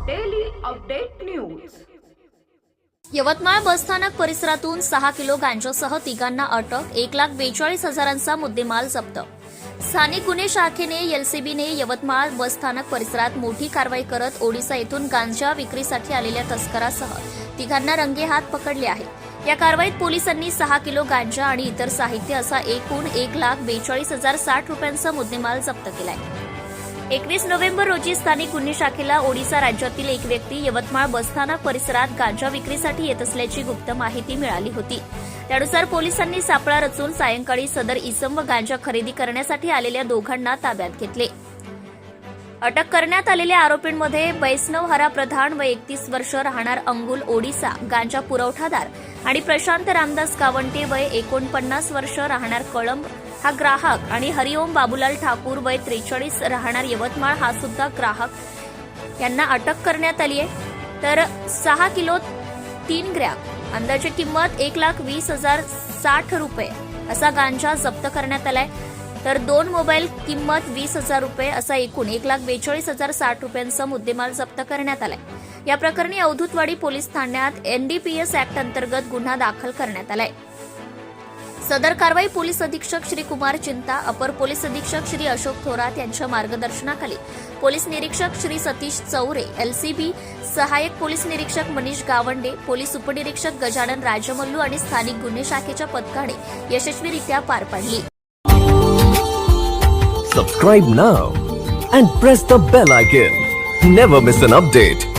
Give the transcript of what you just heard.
Update news Yavatmal बसस्थानक परिसरातून सहा किलो गांजासह तिघांना अटक एक लाख बेचाळीस हजारांचा मुद्देमाल जप्त. स्थानिक गुन्हे शाखेने एलसीबीने यवतमाळ बसस्थानक परिसरात मोठी कारवाई करत ओडिसा येथून गांजा विक्रीसाठी आलेल्या तस्करासह तिघांना रंगेहात पकडले आहे. या कारवाईत पोलिसांनी सहा किलो गांजा आणि इतर साहित्य असा एकूण एक लाख बेचाळीस हजार साठ रुपयांचा मुद्देमाल जप्त केला आहे एकवीस नोव्हेंबर रोजी स्थानिक गुन्हे शाखेला ओडिसा राज्यातील एक व्यक्ती यवतमाळ बसस्थानक परिसरात गांजा विक्रीसाठी येत असल्याची गुप्त माहिती मिळाली होती. त्यानुसार पोलिसांनी सापळा रचून सायंकाळी सदर इसम व गांजा खरेदी करण्यासाठी आलेल्या दोघांना ताब्यात घेतले. अटक करण्यात आलेल्या आरोपींमध्ये वैष्णव हरा प्रधान व एकतीस वर्ष राहणार अंगुल ओडिसा गांजा पुरवठादार आणि प्रशांत रामदास कावंटे वय एकोणपन्नास वर्ष राहणार कळंब हा ग्राहक आणि हरिओम बाबूलाल ठाकूर वय त्रेचाळीस राहणार यवतमाळ हा सुद्धा ग्राहक. यांना अटक करण्यात आली आहे. तर सहा किलो तीन ग्रॅम अंदाजे किंमत एक लाख वीस हजार साठ रुपये असा गांजा जप्त करण्यात आलाय. तर दोन मोबाईल किंमत वीस हजार रुपये असा एकूण एक लाख बेचाळीस हजार साठ रुपयांचा मुद्देमाल जप्त करण्यात आलाय. या प्रकरणी अवधूतवाडी पोलीस ठाण्यात एनडीपीएस ऍक्ट अंतर्गत गुन्हा दाखल करण्यात आलाय. सदर कारवाई पोलीस अधीक्षक श्री कुमार चिंता अपर पोलीस अधीक्षक श्री अशोक थोरात यांच्या मार्गदर्शनाखाली पोलीस निरीक्षक श्री सतीश चौरे एलसीबी सहाय्यक पोलीस निरीक्षक मनीष गावंडे पोलीस उपनिरीक्षक गजानन राजमल्लू आणि स्थानिक गुन्हे शाखेच्या पथकाने यशस्वीरित्या पार पाडली. Subscribe now and press the bell icon never miss an update